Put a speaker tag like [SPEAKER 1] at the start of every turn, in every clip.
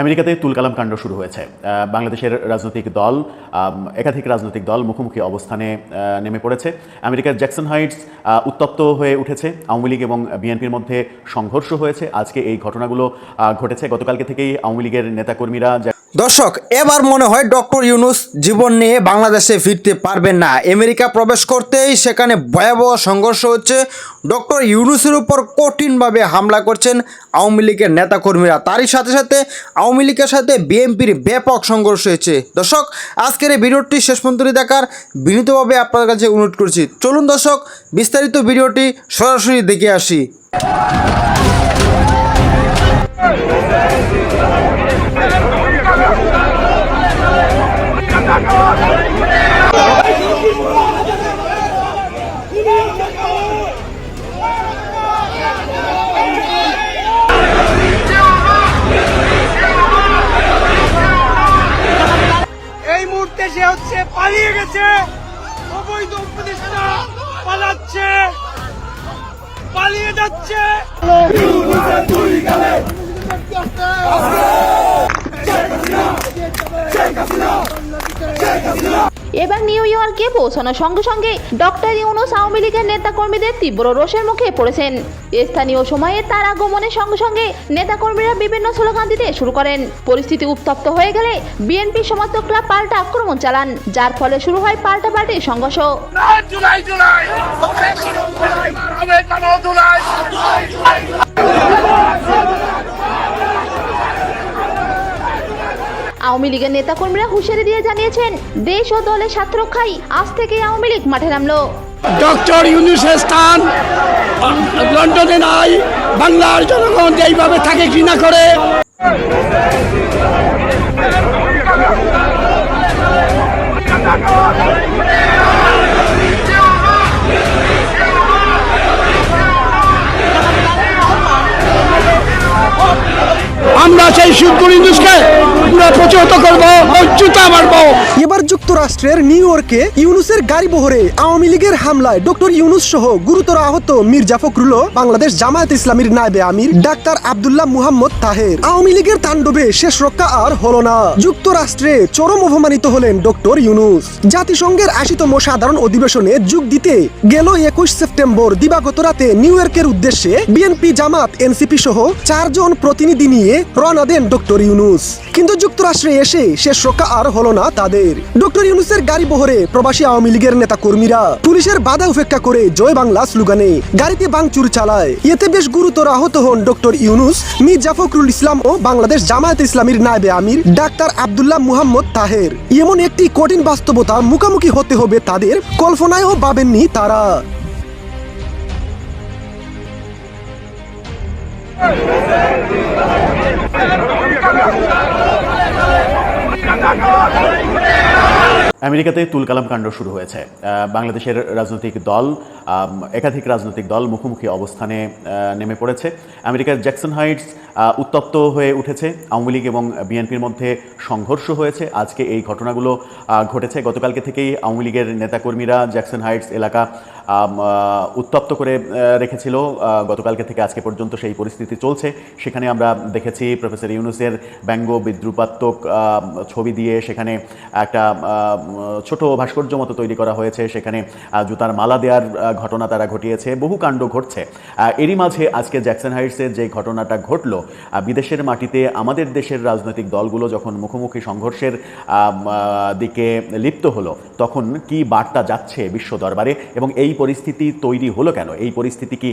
[SPEAKER 1] আমেরিকাতে তুলকালাম কাণ্ড শুরু হয়েছে। বাংলাদেশের রাজনৈতিক দল একাধিক রাজনৈতিক দল মুখোমুখি অবস্থানে নেমে পড়েছে। আমেরিকার জ্যাকসন হাইটস উত্তপ্ত হয়ে উঠেছে। আওয়ামী লীগ এবং বিএনপির মধ্যে সংঘর্ষ হয়েছে। আজকে এই ঘটনাগুলো ঘটেছে। গতকালকে থেকেই আওয়ামী লীগের নেতাকর্মীরা
[SPEAKER 2] দর্শক, এবার মনে হয় ডক্টর ইউনুস জীবন নিয়ে বাংলাদেশে ফিরতে পারবেন না। আমেরিকা প্রবেশ করতেই সেখানে ভয়াবহ সংঘর্ষ হচ্ছে। ডক্টর ইউনুসের উপর কঠিনভাবে হামলা করছেন আওয়ামী লীগের নেতাকর্মীরা। তারই সাথে সাথে আওয়ামী লীগের সাথে বিএনপির ব্যাপক সংঘর্ষ হয়েছে। দর্শক, আজকের এই ভিডিওটি শেষ পর্যন্ত দেখার বিনীতভাবে আপনাদের কাছে অনুরোধ করছি। চলুন দর্শক, বিস্তারিত ভিডিওটি সরাসরি দেখে আসি।
[SPEAKER 3] সে পালিয়ে গেছে। অবৈধ উপদেষ্টা পালাচ্ছে পালিয়ে যাচ্ছে।
[SPEAKER 4] এবার নিউ ইয়র্কে পৌঁছানোর সঙ্গে সঙ্গে ডক্টর ইউনুস আওয়ামী লীগের নেতাকর্মীদের তীব্র রোষের মুখে পড়েছেন। স্থানীয় সময়ে তার আগমনের সঙ্গে সঙ্গে নেতাকর্মীরা বিভিন্ন স্লোগান দিতে শুরু করেন। পরিস্থিতি উত্তপ্ত হয়ে গেলে বিএনপি সমর্থকরা পাল্টা আক্রমণ চালান, যার ফলে শুরু হয় পাল্টাপাল্টি সংঘর্ষ।
[SPEAKER 3] জুলাই?
[SPEAKER 4] আওয়ামী লীগের নেতাকর্মীরা হুঁশিয়ারি দিয়ে জানিয়েছেন, দেশ ও দলের স্বার্থ রক্ষায় আজ থেকে আওয়ামী লীগ মাঠে নামলো।
[SPEAKER 5] ডক্টর ইউনুসের স্থান, লন্ডনে নাই, বাংলার জনগণ যেইভাবে থাকে ঘৃণা করে? প্রতিহত করব ও জুতা মারবো।
[SPEAKER 6] যুক্তরাষ্ট্রের নিউ ইয়র্কে ইউনুসের গাড়ি বহরে আওয়ামী লীগের হামলায় ডক্টর ইউনুস সহ গুরুতর আহত মির্জা ফখরুল বাংলাদেশ জামায়াত ইসলামীর নায়েবে আমির, ডাক্তার আব্দুল্লাহ মুহাম্মদ তাহের। আওয়ামী লীগের তাণ্ডবে শেষ রক্ষা আর হলো না। যুক্তরাষ্ট্রে চরম অপমানিত হলেন ডক্টর ইউনুস। জাতিসংঘের আশিতম সাধারণ অধিবেশনে যোগ দিতে গেল একুশ সেপ্টেম্বর দিবাগত রাতে নিউ ইয়র্কের উদ্দেশ্যে বিএনপি জামাত এনসিপি সহ চারজন প্রতিনিধি নিয়ে রওনা দেন ডক্টর ইউনুস। কিন্তু যুক্তরাষ্ট্রে এসে শেষ রক্ষা আর হলো না তাদের। ডক্টর ইউনুসের গাড়ি বহরে প্রবাসী আওয়ামী লীগের নেতা কর্মীরা পুলিশের বাধা উপেক্ষা করে জয় বাংলা স্লোগানে গাড়িতে বাংচুর চালায়। এতে বেশ গুরুতর আহত হন ডক্টর ইউনুস, মীর জাফরুল ইসলাম ও বাংলাদেশ জামায়াত ইসলামীর নায়েবে আমির, ডাক্তার আব্দুল্লাহ মুহাম্মদ তাহের। এমন একটি কঠিন বাস্তবতা মুখোমুখি হতে হবে তাদের, কল্পনায়ও পাবেননি তারা।
[SPEAKER 1] আমেরিকাতে তুলকালাম কাণ্ড শুরু হয়েছে। বাংলাদেশের রাজনৈতিক দল একাধিক রাজনৈতিক দল মুখোমুখি অবস্থানে নেমে পড়েছে। আমেরিকার জ্যাকসন হাইটস উত্তপ্ত হয়ে উঠেছে। আওয়ামী লীগ এবং বিএনপির মধ্যে সংঘর্ষ হয়েছে। আজকে এই ঘটনাগুলো ঘটেছে। গতকালকে থেকেই আওয়ামী লীগের নেতাকর্মীরা জ্যাকসন হাইটস এলাকা উত্তপ্ত করে রেখেছিল। গতকালকে থেকে আজকে পর্যন্ত সেই পরিস্থিতি চলছে। সেখানে আমরা দেখেছি প্রফেসর ইউনুসের ব্যঙ্গ, বিদ্রুপাত্মক ছবি দিয়ে সেখানে একটা ছোট ভাস্কর্য মতো তৈরি করা হয়েছে। সেখানে জুতার মালা দেওয়ার ঘটনা তারা ঘটিয়েছে। বহু কাণ্ড ঘটছে। এরই মাঝে আজকে জ্যাকসন হাইটসের যে ঘটনাটা ঘটলো বিদেশের মাটিতে আমাদের দেশের রাজনৈতিক দলগুলো যখন মুখোমুখি সংঘর্ষের দিকে লিপ্ত হলো, তখন কি বার্তা যাচ্ছে বিশ্ব দরবারে? এবং এই পরিস্থিতি তৈরি হলো কেন? এই পরিস্থিতি কি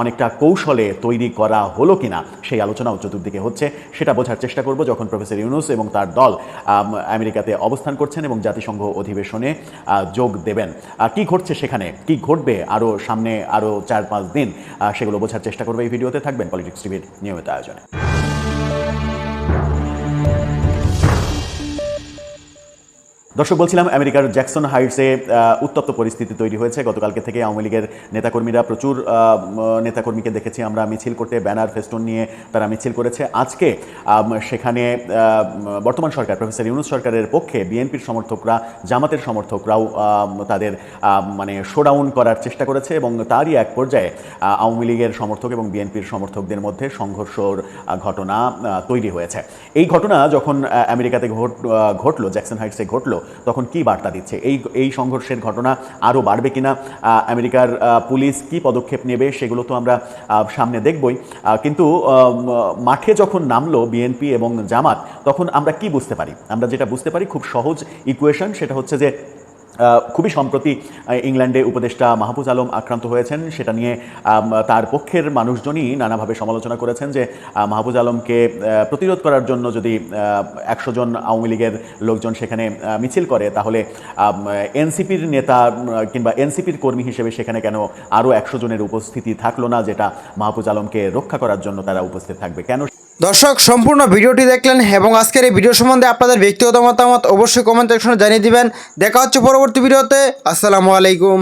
[SPEAKER 1] অনেকটা কৌশলে তৈরি করা হলো কিনা? সেই আলোচনাও চতুর্দিকে হচ্ছে। সেটা বোঝার চেষ্টা করব যখন প্রফেসর ইউনুস এবং তার দল আম, আমেরিকাতে অবস্থান করছেন এবং জাতিসংঘ অধিবেশনে যোগ দেবেন। কি ঘটছে সেখানে? কি ঘটবে আরও সামনে আরও চার পাঁচ দিন? সেগুলো বোঝার চেষ্টা করবে এই ভিডিওতে। থাকবেন পলিটিক্স টিভির নিয়মিত আয়োজনে। দর্শক, বলছিলাম আমেরিকার জ্যাকসন হাইটসে উত্তপ্ত পরিস্থিতি তৈরি হয়েছে। গতকালকে থেকে আওয়ামী লীগের নেতাকর্মীরা প্রচুর নেতাকর্মীকে দেখেছি আমরা মিছিল করতে, ব্যানার, ফেস্টুন নিয়ে তারা মিছিল করেছে। আজকে সেখানে বর্তমান সরকার, প্রফেসর ইউনুস সরকারের পক্ষে বিএনপির সমর্থকরা, জামাতের সমর্থকরাও তাদের মানে শোডাউন করার চেষ্টা করেছে এবং তারই এক পর্যায়ে আওয়ামী লীগের সমর্থক এবং বিএনপির সমর্থকদের মধ্যে সংঘর্ষর ঘটনা তৈরি হয়েছে। এই ঘটনা যখন আমেরিকাতে ঘট ঘটলো, জ্যাকসন হাইটসে ঘটলো তখন কি বার্তা দিচ্ছে? এই এই সংঘর্ষের ঘটনা আরও বাড়বে কিনা? আমেরিকার পুলিশ কি পদক্ষেপ নেবে সেগুলো তো আমরা সামনে দেখবই। কিন্তু মাঠে যখন নামলো বিএনপি এবং জামাত, তখন আমরা কি বুঝতে পারি? আমরা যেটা বুঝতে পারি খুব সহজ ইকুয়েশন সেটা হচ্ছে যে খুবই সম্প্রতি ইংল্যান্ডে উপদেষ্টা মাহফুজ আলম আক্রান্ত হয়েছেন। সেটা নিয়ে তার পক্ষের মানুষজনই নানাভাবে সমালোচনা করেছেন যে মাহফুজ আলমকে প্রতিরোধ করার জন্য যদি একশো জন আওয়ামী লীগের লোকজন সেখানে মিছিল করে, তাহলে এনসিপির নেতা কিংবা এনসিপির কর্মী হিসেবে সেখানে কেন আরও একশো জনের উপস্থিতি থাকল না, যেটা মাহফুজ আলমকে রক্ষা করার জন্য তারা উপস্থিত থাকবে? কেন
[SPEAKER 2] দর্শক, সম্পূর্ণ ভিডিওটি দেখলেন এবং আজকের এই ভিডিও সম্বন্ধে আপনাদের ব্যক্তিগত মতামত অবশ্যই কমেন্ট সেকশনে জানিয়ে দিবেন। দেখা হচ্ছে পরবর্তী ভিডিওতে। আসসালামু আলাইকুম।